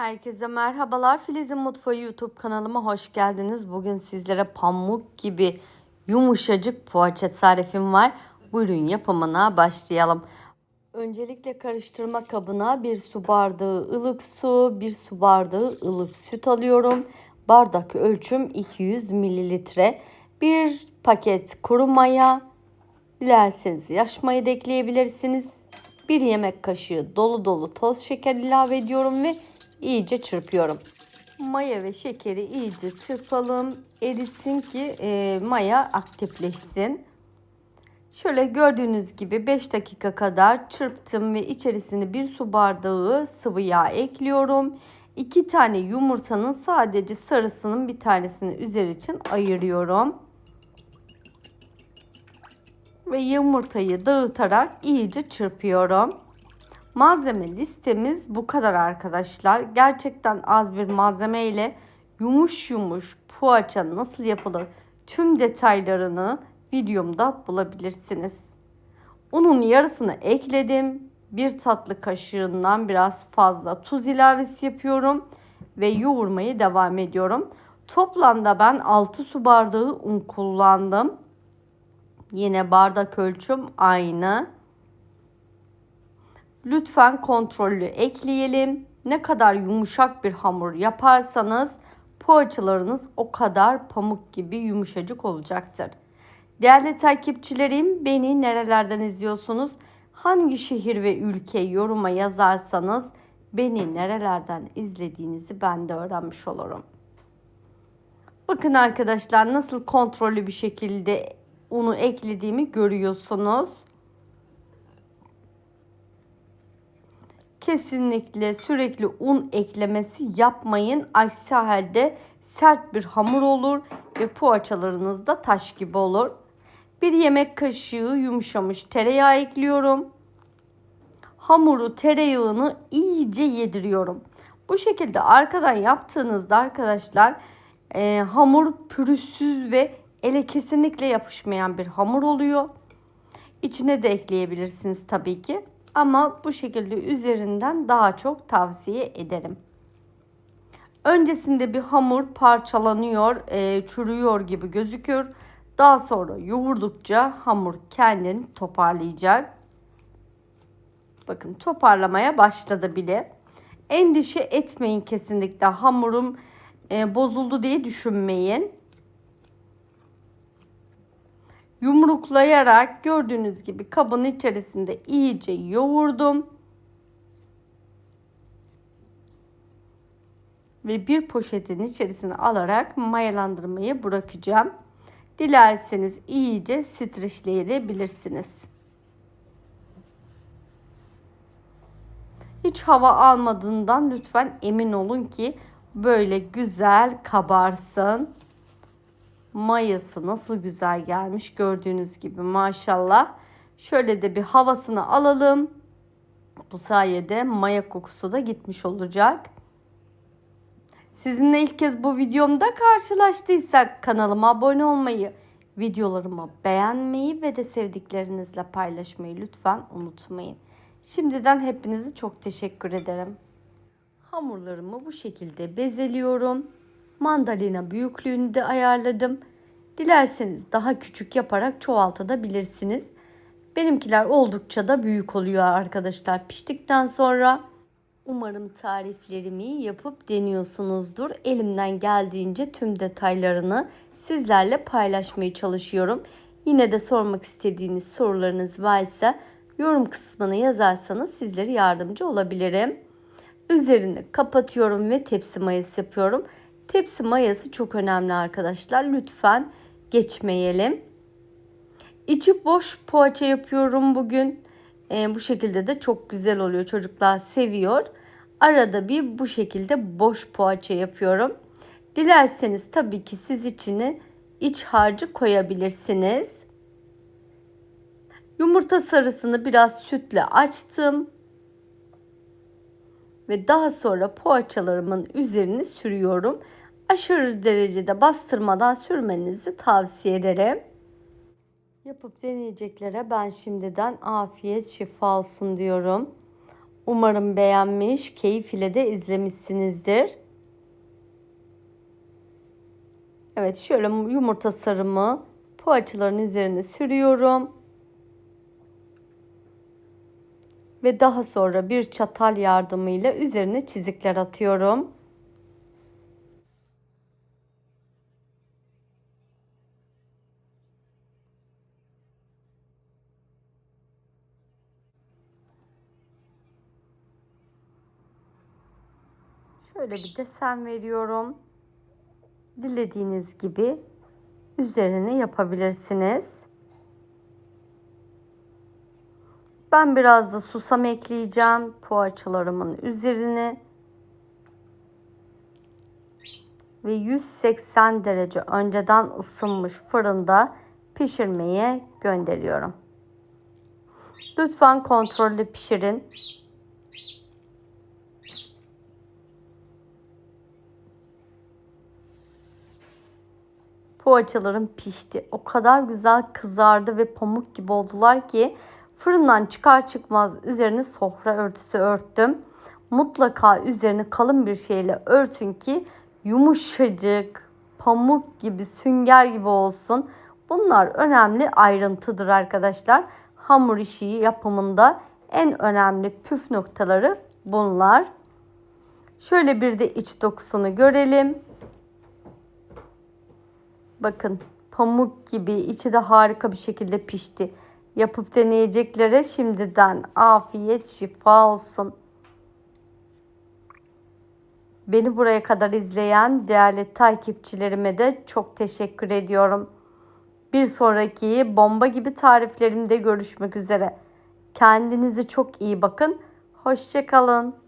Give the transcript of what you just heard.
Herkese merhabalar. Filiz'in Mutfağı YouTube kanalıma hoş geldiniz. Bugün sizlere pamuk gibi yumuşacık poğaça tarifim var. Buyurun yapımına başlayalım. Öncelikle karıştırma kabına bir su bardağı ılık su, bir su bardağı ılık süt alıyorum. Bardak ölçüm 200 mililitre. Bir paket kuru maya, dilerseniz yaş maya da ekleyebilirsiniz. Bir yemek kaşığı dolu dolu toz şeker ilave ediyorum ve iyice çırpıyorum. Maya ve şekeri iyice çırpalım. Erisin ki e, maya aktifleşsin. Şöyle gördüğünüz gibi 5 dakika kadar çırptım ve içerisine bir su bardağı sıvı yağ ekliyorum. 2 tane yumurtanın sadece sarısının bir tanesini üzeri için ayırıyorum. Ve yumurtayı dağıtarak iyice çırpıyorum. Malzeme listemiz bu kadar arkadaşlar. Gerçekten az bir malzeme ile yumuş yumuş poğaça nasıl yapılır tüm detaylarını videomda bulabilirsiniz. Unun yarısını ekledim. Bir tatlı kaşığından biraz fazla tuz ilavesi yapıyorum ve yoğurmayı devam ediyorum. Toplamda ben 6 su bardağı un kullandım. Yine bardak ölçüm aynı. Lütfen kontrollü ekleyelim. Ne kadar yumuşak bir hamur yaparsanız poğaçalarınız o kadar pamuk gibi yumuşacık olacaktır. Değerli takipçilerim beni nerelerden izliyorsunuz? Hangi şehir ve ülke yoruma yazarsanız beni nerelerden izlediğinizi ben de öğrenmiş olurum. Bakın arkadaşlar nasıl kontrollü bir şekilde unu eklediğimi görüyorsunuz. Kesinlikle sürekli un eklemesi yapmayın. Aksi halde sert bir hamur olur ve poğaçalarınız da taş gibi olur. Bir yemek kaşığı yumuşamış tereyağı ekliyorum. Hamuru tereyağını iyice yediriyorum. Bu şekilde arkadan yaptığınızda arkadaşlar e, hamur pürüzsüz ve ele kesinlikle yapışmayan bir hamur oluyor. İçine de ekleyebilirsiniz tabii ki. Ama bu şekilde üzerinden daha çok tavsiye ederim. Öncesinde bir hamur parçalanıyor, e, çürüyor gibi gözükür. Daha sonra yoğurdukça hamur kendini toparlayacak. Bakın toparlamaya başladı bile. Endişe etmeyin kesinlikle hamurum e, bozuldu diye düşünmeyin. Yumruklayarak gördüğünüz gibi kabın içerisinde iyice yoğurdum. Ve bir poşetin içerisine alarak mayalandırmayı bırakacağım. Dilerseniz iyice streçleyebilirsiniz. Hiç hava almadığından lütfen emin olun ki böyle güzel kabarsın. Mayası nasıl güzel gelmiş gördüğünüz gibi maşallah. Şöyle de bir havasını alalım. Bu sayede maya kokusu da gitmiş olacak. Sizinle ilk kez bu videomda karşılaştıysak kanalıma abone olmayı, videolarımı beğenmeyi ve de sevdiklerinizle paylaşmayı lütfen unutmayın. Şimdiden hepinizi çok teşekkür ederim. Hamurlarımı bu şekilde bezeliyorum. Mandalina büyüklüğünde ayarladım. Dilerseniz daha küçük yaparak çoğaltabilirsiniz. Benimkiler oldukça da büyük oluyor arkadaşlar piştikten sonra. Umarım tariflerimi yapıp deniyorsunuzdur. Elimden geldiğince tüm detaylarını sizlerle paylaşmaya çalışıyorum. Yine de sormak istediğiniz sorularınız varsa yorum kısmına yazarsanız sizlere yardımcı olabilirim. Üzerini kapatıyorum ve tepsi mayası yapıyorum. Tepsi mayası çok önemli arkadaşlar. Lütfen geçmeyelim. İçi boş poğaça yapıyorum bugün. E, bu şekilde de çok güzel oluyor. Çocuklar seviyor. Arada bir bu şekilde boş poğaça yapıyorum. Dilerseniz tabii ki siz içine iç harcı koyabilirsiniz. Yumurta sarısını biraz sütle açtım. Ve daha sonra poğaçalarımın üzerini sürüyorum. Aşırı derecede bastırmadan sürmenizi tavsiye ederim. Yapıp deneyeceklere ben şimdiden afiyet şifa olsun diyorum. Umarım beğenmiş, keyif ile de izlemişsinizdir. Evet şöyle yumurta sarımı poğaçaların üzerine sürüyorum. Ve daha sonra bir çatal yardımıyla üzerine çizikler atıyorum. Şöyle bir desen veriyorum. Dilediğiniz gibi üzerine yapabilirsiniz. Ben biraz da susam ekleyeceğim poğaçalarımın üzerine. Ve 180 derece önceden ısınmış fırında pişirmeye gönderiyorum. Lütfen kontrollü pişirin. Poğaçalarım pişti. O kadar güzel kızardı ve pamuk gibi oldular ki fırından çıkar çıkmaz üzerine sofra örtüsü örttüm. Mutlaka üzerini kalın bir şeyle örtün ki yumuşacık, pamuk gibi, sünger gibi olsun. Bunlar önemli ayrıntıdır arkadaşlar. Hamur işi yapımında en önemli püf noktaları bunlar. Şöyle bir de iç dokusunu görelim. Bakın pamuk gibi içi de harika bir şekilde pişti. Yapıp deneyeceklere şimdiden afiyet şifa olsun. Beni buraya kadar izleyen değerli takipçilerime de çok teşekkür ediyorum. Bir sonraki bomba gibi tariflerimde görüşmek üzere. Kendinize çok iyi bakın. Hoşçakalın.